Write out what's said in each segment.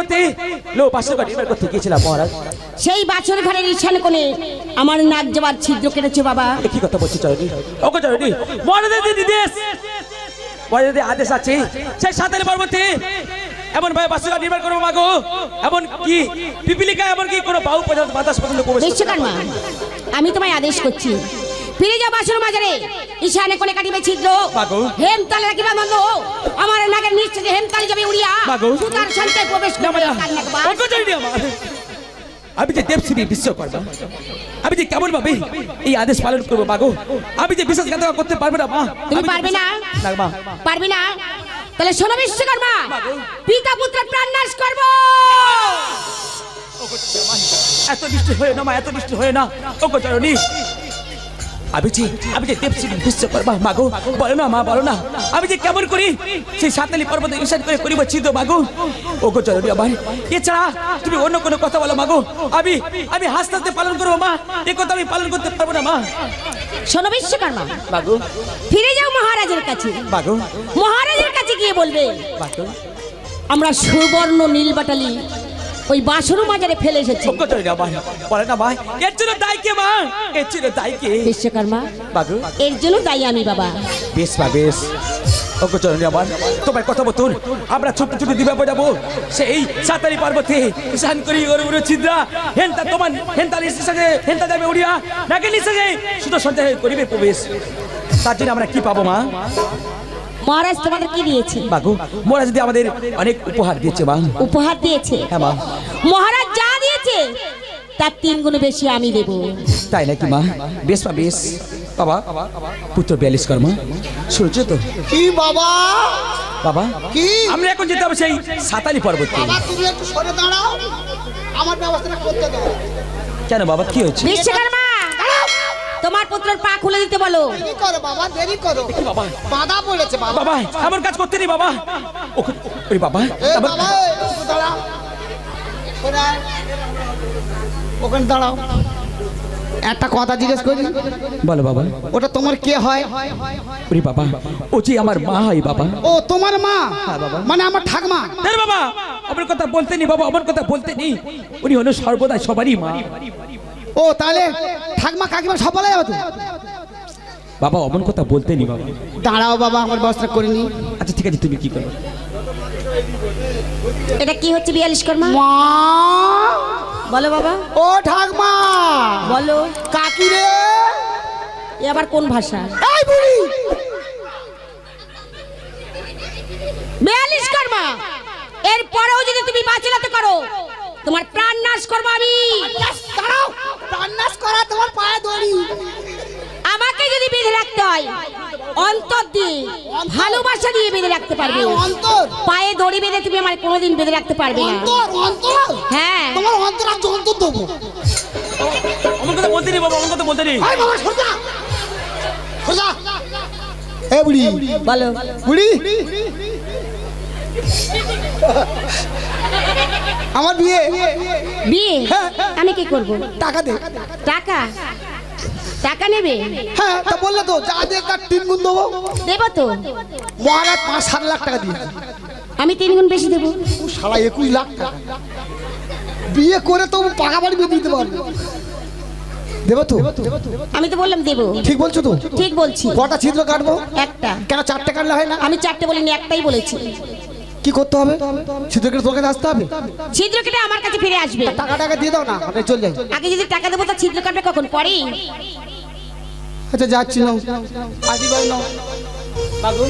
পর্বতে লো পাশে বাড়ি এবার করতে গিয়েছিলাম মহারাজ। সেই বাছর ঘরের ঈশান কোণে আমার নাক যাবার ছিদ্র কেটেছে বাবা। কি কথা বলছি চয়নি ওকে চয়নি মহারাজের যে নির্দেশ মহারাজের আদেশ আছে সেই সাঁতারি পর্বতে এমন ভাবে বাসুকা নির্মাণ করব মাগো এমন কি পিপিলিকা এমন কি কোনো বাহু পর্যন্ত বাতাস পর্যন্ত আমি তোমায় আদেশ করছি। ফিরে যাও বাসর মাজারে। ঈশানে কোণে কাটিবে ছিদ্র। বাগো। হেমতালে রাখিবা মন্দ। আমার নাগের নিশ্চয় হেমতালে যাবে উড়িয়া। সুতার সঞ্চয় প্রবেশ করবে আমি যে দেবশ্রী বিশ্বকর্মা। আমি যে কেমন ভাবে? এই আদেশ পালন করব মাগো আমি যে বিশ্বাসঘাতকতা করতে পারব না মা। তুমি পারবে না? বিশ্বাস- মা। পারবি না? তাহলে শোনো বিশ্বকর্মা। পিতা পুত্রের প্রাণ নাশ করব। এত বৃষ্টি হয়ে না মা এত বৃষ্টি হয়ে না। ওকে চরণী আমি যে আমি যে দেবশ্রী বিশ্বকর্মা মাগো বলো না মা বলো না। আমি যে কেমন করি সেই সাতালি পর্বতে ঈশান করে করিব ছিদ মাগো। ওগো চরণী আমার এছাড়া তুমি অন্য কোনো কথা বলো মাগো। আমি আমি হাসতে হাসতে পালন করব মা। এ কথা আমি পালন করতে পারব না মা। শোনো বিশ্বকর্মা। মাগো। ফিরে যাও মহারাজের কাছে। মাগো। মহারাজের কাছে গিয়ে বলবে আমরা সুবর্ণ নীলবাটালি ওই বাসরু মাজারে ফেলে এসেছি। বলে না এর জন্য দায় কে মা? এর জন্য দায় কে? বিশ্বকর্মা মাগো এর জন্য দায়ী আমি বাবা। বেশ বা বেশ। অগ্রচরণী আমার তোমার কথা মতন আমরা ছোট ছোট দিবা বাজাবো সেই সাতারি পর্বতে স্নান করি ওর ওর ছিদ্রা হেনতা তোমার হেনতা নিঃশ্বাসে হেনতা যাবে উড়িয়া নাকি নিঃশ্বাসে শুধু সন্ধ্যা করিবে প্রবেশ। তার জন্য আমরা কি পাবো মা? মহারাজ তোমাদের কি দিয়েছে? বাগু মহারাজ যদি আমাদের অনেক উপহার দিয়েছে মা উপহার দিয়েছে? হ্যাঁ মা মহারাজ যা দিয়েছে তার তিন গুণ বেশি আমি দেব। তাই নাকি মা? বেশ মা বেশ। বাবা পুত্র বিয়াল্লিশ কর্মা। শুনছো তো? কি বাবা? বাবা কি? আমরা এখন যেতে হবে সেই সাতালি পর্বতে। বাবা তুমি একটু সরে দাঁড়াও। আমার ব্যবস্থাটা করতে দাও। কেন বাবা কি হয়েছে? বিশ্বকর্মা তোমার পুত্রের পা খুলে দিতে বলো। দেরি করো বাবা দেরি করো। কি বাবা। বাধা পড়েছে বাবা। বাবা এমন কাজ করতে নেই বাবা। ওই বাবা বাবা ওখানে দাঁড়াও। একটা কথা জিজ্ঞেস করি? বলো বাবা। ওটা তোমার কে হয়? ওরে বাবা ও যে আমার মা হয় বাবা। ও তোমার মা? হ্যাঁ, বাবা। মানে আমার ঠাকমা? আরে বাবা। আমার কথা বলতে নি বাবা আমার কথা বলতে নি উনি হলো সর্বদা সবারই মা। ও তাহলে ঠাকমা কাকিমা সব বলা যাবে তো? বাবা অমন কথা বলতে নি বাবা। দাঁড়াও বাবা আমার ব্যবস্থা করিনি আচ্ছা ঠিক আছে তুমি কি করো? এটা কি হচ্ছে বিয়াল্লিশ কর্মা? মা! বলো বাবা। ও ঠাকমা! বলো। কাকি রে! এ আবার কোন ভাষা? এই বুড়ি! বিয়াল্লিশ কর্মা? এরপরেও যদি তুমি বাঁচাতে করো তোমার প্রাণ নাশ করব আমি। দাঁড়াও! প্রাণনাশ করা তোমার পায়ে দড়ি। আমাকে যদি বেঁধে রাখতে হয় অন্তর দিয়ে ভালোবাসা দিয়ে বেঁধে রাখতে পারবে হ্যাঁ, অন্তর। পায়ে দড়ি বেঁধে তুমি আমার কোনোদিন বেঁধে রাখতে পারবে না। অন্তর অন্তর? হ্যাঁ। তোমার অন্তর আজ অন্তর দেবো। অমন কথা বলতে নি বাবা কথা বলতে নি। আয় বাবা সোজা সোজা এ বুড়ি। বলো। বুড়ি। আমার বিয়ে? বিয়ে? আমি কি করব? টাকা দে। টাকা? টাকা নেবে? হ্যাঁ তা বললে তো যা দিয়ে তার তিন গুণ দেবো। দেবো তো। মহারাজ পাঁচ সাত লাখ টাকা দিয়ে। আমি তিন গুণ বেশি দেবো। ও সারা একুশ লাখ টাকা। বিয়ে করে তো পাকা বাড়ি দিতে পারবে। দেবো তো? আমি তো বললাম দেবো। ঠিক বলছো তো? ঠিক বলছি। কটা ছিদ্র কাটবো? একটা। কেন চারটে কাটলে হয় না? আমি চারটে বলিনি একটাই বলেছি। কি করতে হবে? ছিদ্র কেটে তোর কাছে আসতে হবে? ছিদ্র কেটে আমার কাছে ফিরে আসবে। টাকা টাকা দিয়ে দাও না আমি চল যাই আগে যদি টাকা দেবো তা ছিদ্র কাটবে কখন? পরে আচ্ছা যাচ্ছি নাও। ভাই নাও। বাবু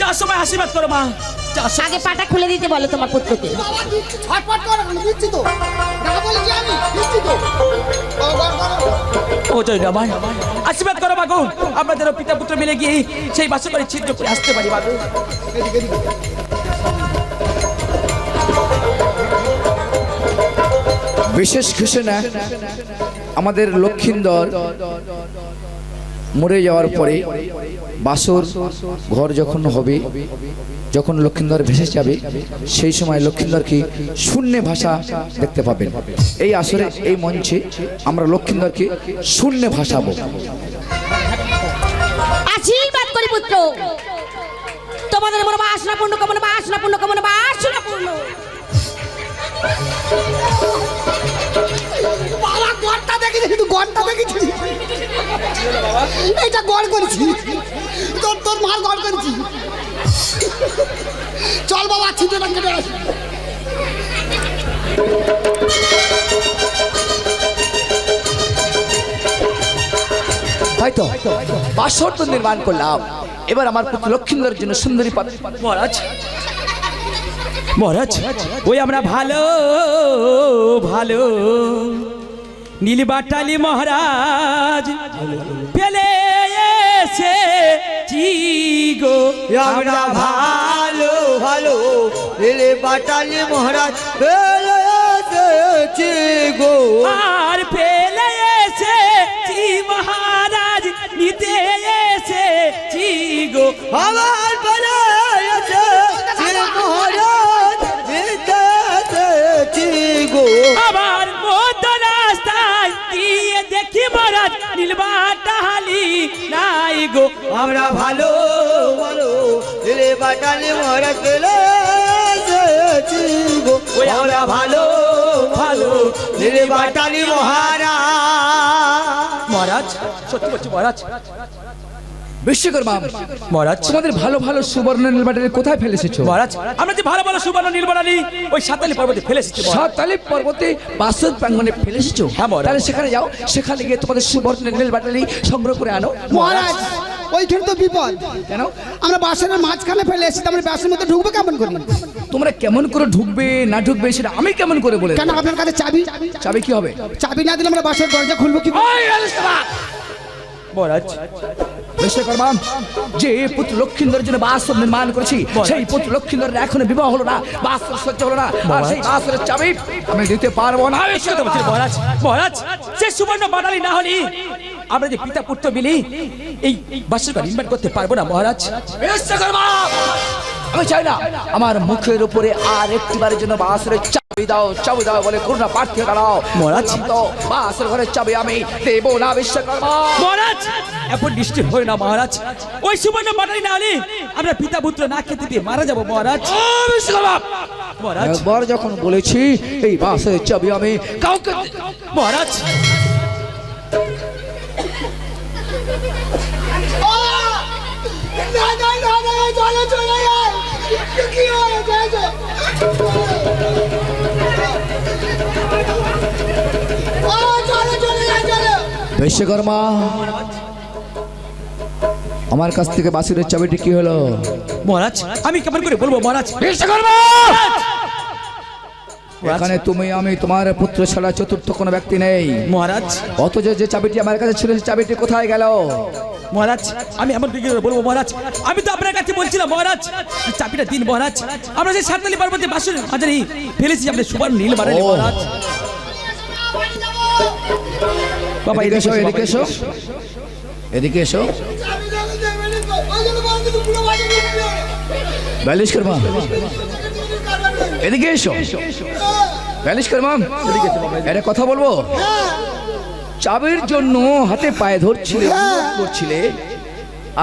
যার সময় আশীর্বাদ করো মা। আগে পাটা খুলে দিতে বলো তোমার পুত্রকে। ও জয় আমার আশীর্বাদ করো মাগো আমরা যেন পিতা পুত্র মিলে গিয়ে সেই বাসে করে ছিদ্র করে আসতে পারি মাগো বিশেষ ঘোষণা আমাদের লক্ষিন্দর মরে যাওয়ার পরে বাসর ঘর যখন হবে, যখন লক্ষিন্দর ভেসে যাবে, সেই সময় লক্ষিন্দরকে শূন্য ভাষা দেখতে পাবেন। এই আসরে, এই মঞ্চে আমরা লক্ষিন্দরকে শূন্য ভাষাবো আশীর্বাদ করি পুত্র। তোমাদের মনে বাসনা পূর্ণ কামনা বাসনা পূর্ণ কামনা বাসনা পূর্ণ বাবা, গড়টা দেখেছি কিন্তু গড়টা দেখেছি এটা গড় করেছি। তোর তোর মার গড় করেছি। চল বাবা ছিটেটা কেটে আসি। তাই তো বাসর তো নির্মাণ করলাম। এবার আমার পুত্র লক্ষিন্দরের জন্য সুন্দরী মহারাজ মহারাজ ওই আমরা ভালো ভালো। নীলবাটালি মহারাজ পেলে এসে গো। আমরা ভালো ভালো। রেলে বাটালি মহারাজ এসেছি গো। আর পেলে এসে মহারাজ নিতে এসে গো। আমার গো আমরা ভালো ভালো। রেলে বাটালি মহারাজ পেলে গো। আমরা ভালো ভালো। রেলে বাটালি মহারাজ। মহারাজ সত্যি বলছি মহারাজ। বিশ্বকর্মা মহারাজ। তোমাদের ভালো ভালো সুবর্ণ নীলবাটারি কোথায় ফেলে এসেছ? মহারাজ আমরা যে ভালো ভালো সুবর্ণ নীলবাড়ালি ওই সাতালি পর্বতে ফেলে এসেছি মহারাজ। পর্বতে বাসর প্রাঙ্গনে ফেলে এসেছ? হ্যাঁ। তাহলে সেখানে যাও সেখানে গিয়ে তোমাদের সুবর্ণ নীলবাটারি সংগ্রহ করে আনো। মহারাজ ওইখানে তো বিপদ। কেন? আমরা বাসের মাঝখানে ফেলে এসেছি আমরা বাসের মধ্যে ঢুকবো কেমন করি? তোমরা কেমন করে ঢুকবে না ঢুকবে সেটা আমি কেমন করে বলে কেন আপনার কাছে চাবি? চাবি কি হবে? চাবি না দিলে আমরা বাসের দরজা খুলবো কি বিশ্বকর্মা যে পুত্র লক্ষিন্দরের জন্য বাসর নির্মাণ করেছি সেই পুত্র লক্ষিন্দরের এখনও বিবাহ হলো না বাসর সহ্য হলো না আর সেই বাসরের চাবি আমি দিতে পারব না। সত্যি মহারাজ মহারাজ সে সুবর্ণ বাটালি না হলে আমরা যে পিতা পুত্র মিলি এই বাসের ঘর নির্মাণ করতে পারব না মহারাজ। আমি চাই না আমার মুখের উপরে আর একটিবারের জন্য বাসরে চাবি দাও চাবি দাও বলে করুণা প্রার্থী দাঁড়াও। মহারাজ। তো বাসর ঘরের চাবি আমি দেবো না বিশ্বকর্মা মহারাজ! এখন হয় না মহারাজ। ওই সুবর্ণ বাটালি না হলে আমরা পিতা পুত্র না খেতে দিয়ে মারা যাব মহারাজ। মহারাজ! একবার যখন বলেছি এই বাসের চাবি আমি কাউকে বিশ্বকর্মা আমার কাছ থেকে বাসুরের চাবিটি কি হলো? মহারাজ আমি কেমন করে বলব মহারাজ? বিশ্বকর্মা! এখানে তুমি আমি তোমার পুত্র ছাড়া চতুর্থ কোনো ব্যক্তি নেই মহারাজ অথচ যে চাবিটি আমার কাছে ছিল সেই চাবিটি কোথায় গেল মহারাজ আমি এমন কি বলব মহারাজ আমি তো আপনার কাছে বলছিলাম মহারাজ চাবিটা দিন মহারাজ আমরা যে সাততালি পর্বতে বাসুর মাঝারি ফেলেছি আমাদের সুবর্ণ নীল বাড়ালি মহারাজ বাবা এদিকে এসো এদিকে এদিকে এসো এদিকে এসো ব্যালিশ করবা এদিকে এসো। ব্যালিশ করবা এটা কথা বলব? চাবির জন্য হাতে পায়ে ধরছিলে করছিলে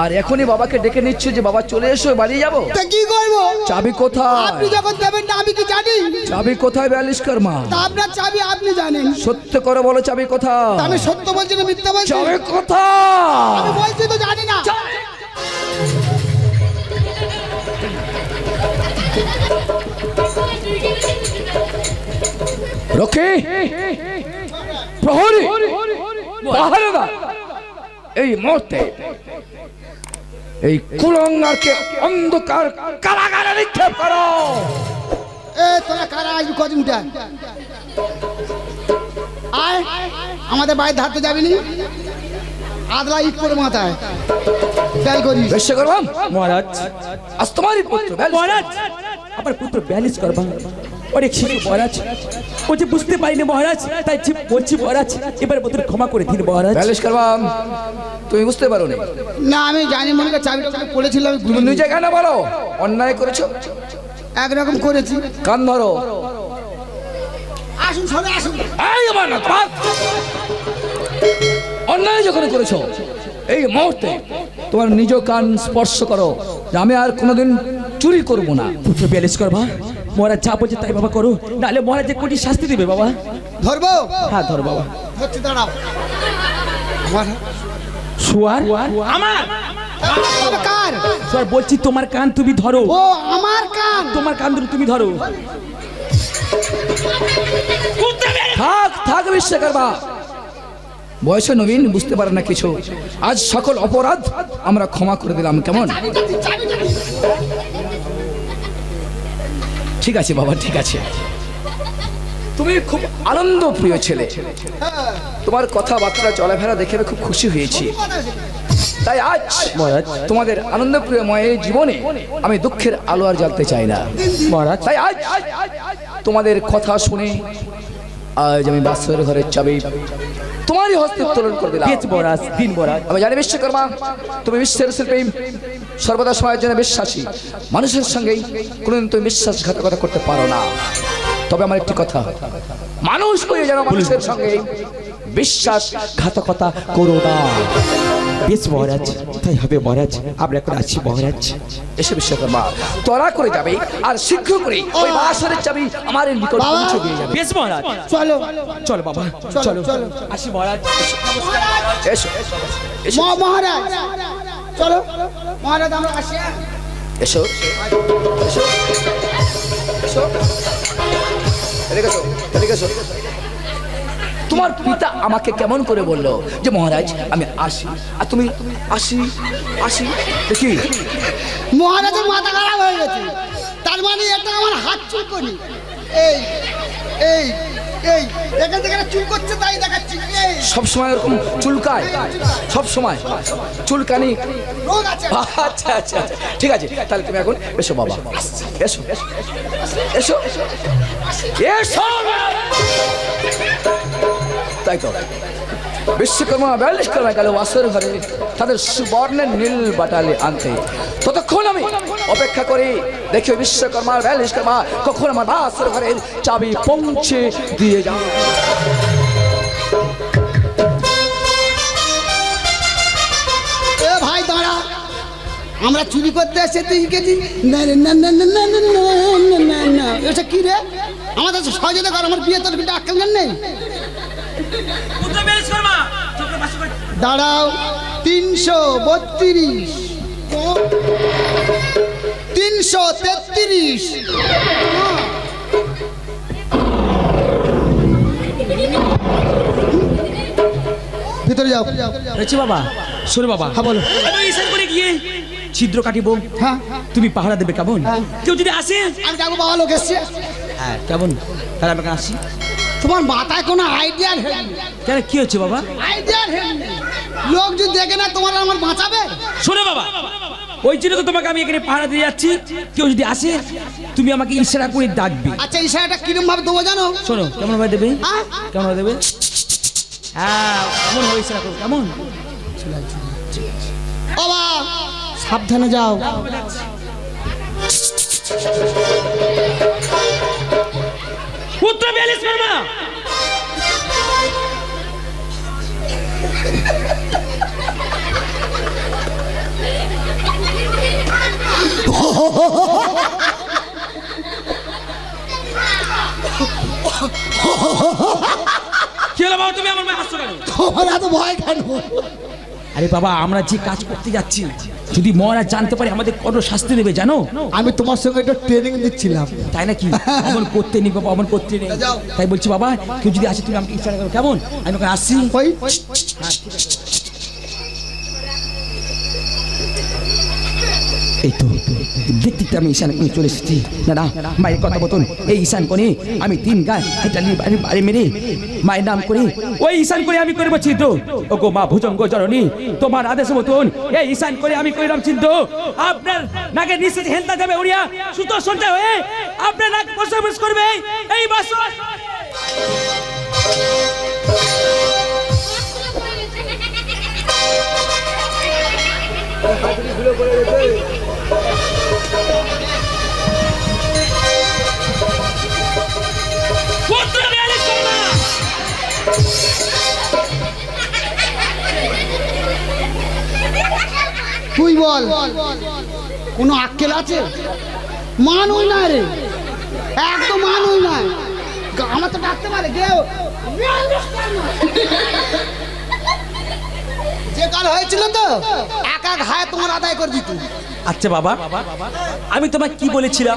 আর এখনই বাবাকে ডেকে নিচ্ছে যে বাবা চলে এসো বাড়ি যাব? তা কি করব? চাবি কোথায়? আপনি যখন দেবেন না আমি কি জানি? চাবি কোথায় ব্যালিশ কর্মা তা আপনার চাবি আপনি জানেন। সত্য করে বলো চাবি কোথায়? আমি সত্য বলছি না মিথ্যা বলছি? চাবি কোথায়? আমি বলছি তো জানি না। রক্ষে প্রহরী পাহারাদার। এই মুহূর্তে এই কুলঙ্গারকে অন্ধকার কারাগারে নিক্ষেপ করো। এ তোরা কারা? আসবি কদিন উঠে আয়। আমাদের বাড়ির ধারতে যাবি নি আদলা ইট করে মাথায়। খেয়াল করিস। বেশ করবাম মহারাজ। আজ তোমারই পুত্র ব্যালিশ। মহারাজ। আমার পুত্র ব্যালেন্স করবা অনেক শিশু মহারাজ। ও যে বুঝতে পারিনি মহারাজ তাই বলছি মহারাজ এবার মতন ক্ষমা করে দিন মহারাজ। ব্যালিশ করবাম তুমি বুঝতে পারো নি না আমি জানি মনে করে চাবিটা পড়েছিলাম নিজে কেন বলো? অন্যায় করেছ? একরকম করেছি। কান ধরো। আসুন সরে আসুন। এই আমার না অন্যায় যখন করেছ এই মুহূর্তে তোমার নিজ কান স্পর্শ করো। যে আমি আর কোনোদিন চুরি করব না। পুত্র ব্যালেন্স করবা মহারাজ যা বলছে তাই বাবা করো। নাহলে মহারাজ যে কোটি শাস্তি দেবে বাবা। ধরবো? হ্যাঁ ধরো বাবা। ধরছি দাঁড়াও। শুয়ার আমার আমার স্যার বলছি তোমার কান তুমি ধরো। ও আমার কান। তোমার কান দুটো তুমি ধরো। থাক থাক বিশ্বকর্মা। বয়সে নবীন বুঝতে পারে না কিছু। আজ সকল অপরাধ আমরা ক্ষমা করে দিলাম কেমন? ঠিক আছে বাবা ঠিক আছে। তুমি খুব আনন্দ প্রিয় ছেলে। তোমার কথাবার্তা চলাফেরা দেখে আমি খুব খুশি হয়েছি। তাই আজ মহারাজ। তোমাদের আনন্দপ্রিয় ময়ের জীবনে আমি দুঃখের আলো আর জ্বালতে চাই না। তাই আজ তোমাদের কথা শুনে আজ আমি বাসর ঘরের চাবি। তোমারই হস্তে উত্তোলন করে দিলাম। মহারাজ দিন মহারাজ আমি জানি বিশ্বকর্মা তুমি বিশ্বের শিল্পী সর্বদা সময়ের জন্য বিশ্বাসী। মানুষের সঙ্গেই কোনোদিন তুমি বিশ্বাসঘাতকতা করতে পারো না। তবে আমার একটি কথা মানুষ করে যেন মানুষের সঙ্গে বিশ্বাসঘাতকতা করো না। বেশ মহারাজ তাই হবে মহারাজ। আমরা এখন আছি মহারাজ। এসে বিশ্বকর্মা তোরা করে যাবে আর শীঘ্র করে ওই বাসরের চাবি আমার নিকট পৌঁছে দিয়ে যাবে। বেশ মহারাজ। চলো। চলো বাবা চলো। চলো। আসি মহারাজ। এসো এসো। ম- মহারাজ! চলো। মহারাজ আমরা আসি? এসো এসো। এসো। এদিকে এসো, এদিকে এসো। তোমার পিতা আমাকে কেমন করে বলল? যে মহারাজ আমি আসি। আর তুমি আসি আসি। দেখি। মহারাজের মাথা খারাপ হয়ে গেছে। তার মানে এটা আমার হাত চুল করি এই এই এই এখান থেকে চুল করছে তাই দেখাচ্ছি। সব সময় এরকম চুলকায়? সব সময়? চুলকানি? আচ্ছা আচ্ছা আচ্ছা। ঠিক আছে তাহলে তুমি এখন এসো বাবা। এসো এসো এসো। এসো তাই তো বিশ্বকর্মা বিয়াল্লিশ কর্মা গেল বাসর ঘরে তাদের সুবর্ণের নীল বাটালে আনতে ততক্ষণ আমি অপেক্ষা করি দেখি বিশ্বকর্মা বিয়াল্লিশ কর্মা কখন আমার বাসর ঘরের চাবি পৌঁছে দিয়ে যাও আমরা চুরি করতে এসে তুই গেছি না এটা কি রে আমাদের সহযোগিতা কর আমার বিয়ে তোর আক্কেল জ্ঞান নেই দাঁড়াও তিনশো বত্রিশ। তিনশো তেত্রিশ। ভিতরে যাও। রয়েছে বাবা শোনো বাবা। হ্যাঁ বলো। করে গিয়ে ছিদ্র কাটিব। হ্যাঁ। তুমি পাহারা দেবে কেমন? কেউ যদি আসে? আমি যাব বাবা লোক এসছে। হ্যাঁ কেমন? তাহলে আমি আসি। তোমার মাথায় কোনো আইডিয়া নেই কেন কি হচ্ছে বাবা? আইডিয়া নেই লোক যদি দেখে না তোমার আমার বাঁচাবে? শোনো বাবা ওই জন্য তো তোমাকে আমি এখানে পাহারা দিয়ে যাচ্ছি। কেউ যদি আসে তুমি আমাকে ইশারা করে ডাকবে। আচ্ছা ইশারাটা কিরম ভাবে দেবো জানো? শোনো কেমন ভাবে দেবে? হ্যাঁ? কেমন ভাবে দেবে? হ্যাঁ কেমন ভাবে ইশারা কেমন? বাবা সাবধানে যাও। বিয়াল্লিশ কি হলো বাবা তুমি আমার মেয়ে হাসছো কেন তোমার এত ভয় কেন আরে বাবা আমরা যে কাজ করতে যাচ্ছি যদি মহারাজ জানতে পারে আমাদের কত শাস্তি দেবে জানো আমি তোমার সঙ্গে একটা ট্রেনিং দিচ্ছিলাম তাই নাকি অমন করতে নেই বাবা অমন করতে নেই তাই বলছি বাবা কেউ যদি আসে তুমি আমাকে ইশারা করো কেমন আমি ওখানে আসছি এই তো দেখতে আমি ঈশান কোণে চলে এসেছি। না না মায়ের কথা মতন এই ঈশান কোণে আমি তিন গান এটা নিয়ে বাড়ি বাড়ি মেরে মায়ের নাম করে ওই ঈশান করে আমি করব ছিদ্র। ও গো মা ভুজঙ্গ জননী তোমার আদেশ মতন এই ঈশান করে আমি করিলাম ছিদ্র। আপনার নাকে নিঃশ্বাস হেলতা যাবে উড়িয়া সুতো সঞ্চয় হয়ে আপনার নাক বসবাস করবে। এই বাস পুত্র তুই বল কোনো আক্কেল আছে? মানুষ না রে। একদম মানুষ গা- আমার তো ডাকতে পারে কেউ? যে কাল হয়েছিল তো এক এক হায় তোমার আদায় করে দিত। আচ্ছা বাবা। আমি তোমাকে কি বলেছিলাম?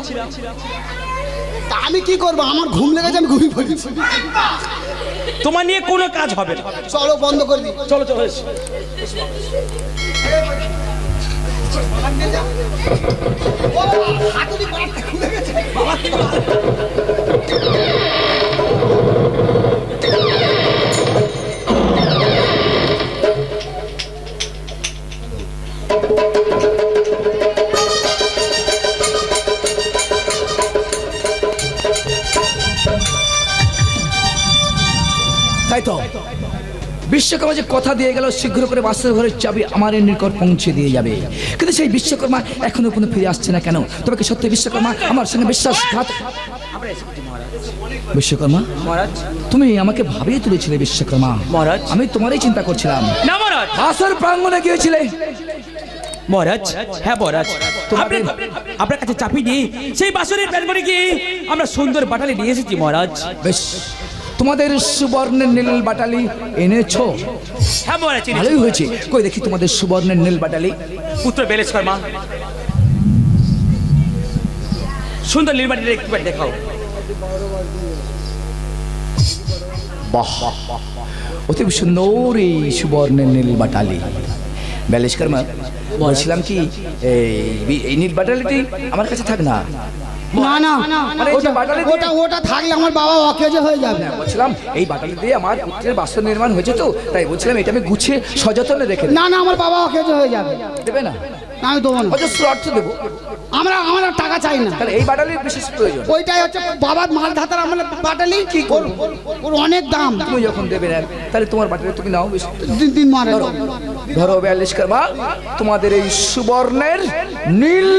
তা আমি কি করব? আমার ঘুম লেগেছে আমি ঘুমিয়ে পড়েছি তোমার নিয়ে কোনো কাজ হবে না। চলো বন্ধ করে দিই। চলো চলো এসো। তাই বিশ্বকর্মা যে কথা দিয়ে গেল শীঘ্র করে বাসের ঘরের চাবি আমার নিকট পৌঁছে দিয়ে যাবে। কিন্তু সেই বিশ্বকর্মা এখনও কোনো ফিরে আসছে না কেন? তবে কি সত্যি বিশ্বকর্মা? আমার সঙ্গে বিশ্বাসঘাত বিশ্বকর্মা মহারাজ। তুমি আমাকে ভাবিয়ে তুলেছিলে বিশ্বকর্মা। মহারাজ। আমি তোমারই চিন্তা করছিলাম। না মহারাজ। বাসের প্রাঙ্গণে গিয়েছিলে। মহারাজ হ্যাঁ মহারাজ। আপনার- আপনার কাছে চাপি দিয়ে সেই বাসনের প্যান করে গিয়ে আমরা সুন্দর বাটালি নিয়ে এসেছি মহারাজ। বেশ। তোমাদের সুবর্ণের নীল বাটালি এনেছো? হ্যাঁ মহারাজ। ভালোই হয়েছে। কই দেখি তোমাদের সুবর্ণের নীল বাটালি। পুত্র বেলেশ কর্মা সুন্দর নির্মাণের একবার দেখাও। বাহ। অতি সুন্দর এই সুবর্ণের নীল বাটালি। ব্যালেশ কর্মা বলছিলাম কি এই এই নীল বাটালিটি আমার কাছে থাক না। না না। মানে দিয়ে- ওটা ওটা থাকলে আমার বাবা অকেজ হয়ে যাবে। বলছিলাম এই বাটালি দিয়ে আমার পুত্রের বাস্তব নির্মাণ হয়েছে তো তাই বলছিলাম এটা আমি গুছিয়ে সযত্নে রেখে না না আমার বাবা অকেজ হয়ে যাবে। দেবে না? আমি দেবো না। অজস্র অর্থ দেবো। আমরা আমরা টাকা চাই না। তাহলে এই বাটালির বিশেষ প্রয়োজন। ওইটাই হচ্ছে বাবার মাল ধাতার আমরা বাটালি কি করব? ওর অনেক দাম। তুমি যখন দেবে না তাহলে তোমার বাটালি তুমি নাও বেশি। দিন দিন মারে। ধরো ধরো বিয়াল্লিশ করবা তোমাদের এই সুবর্ণের নীল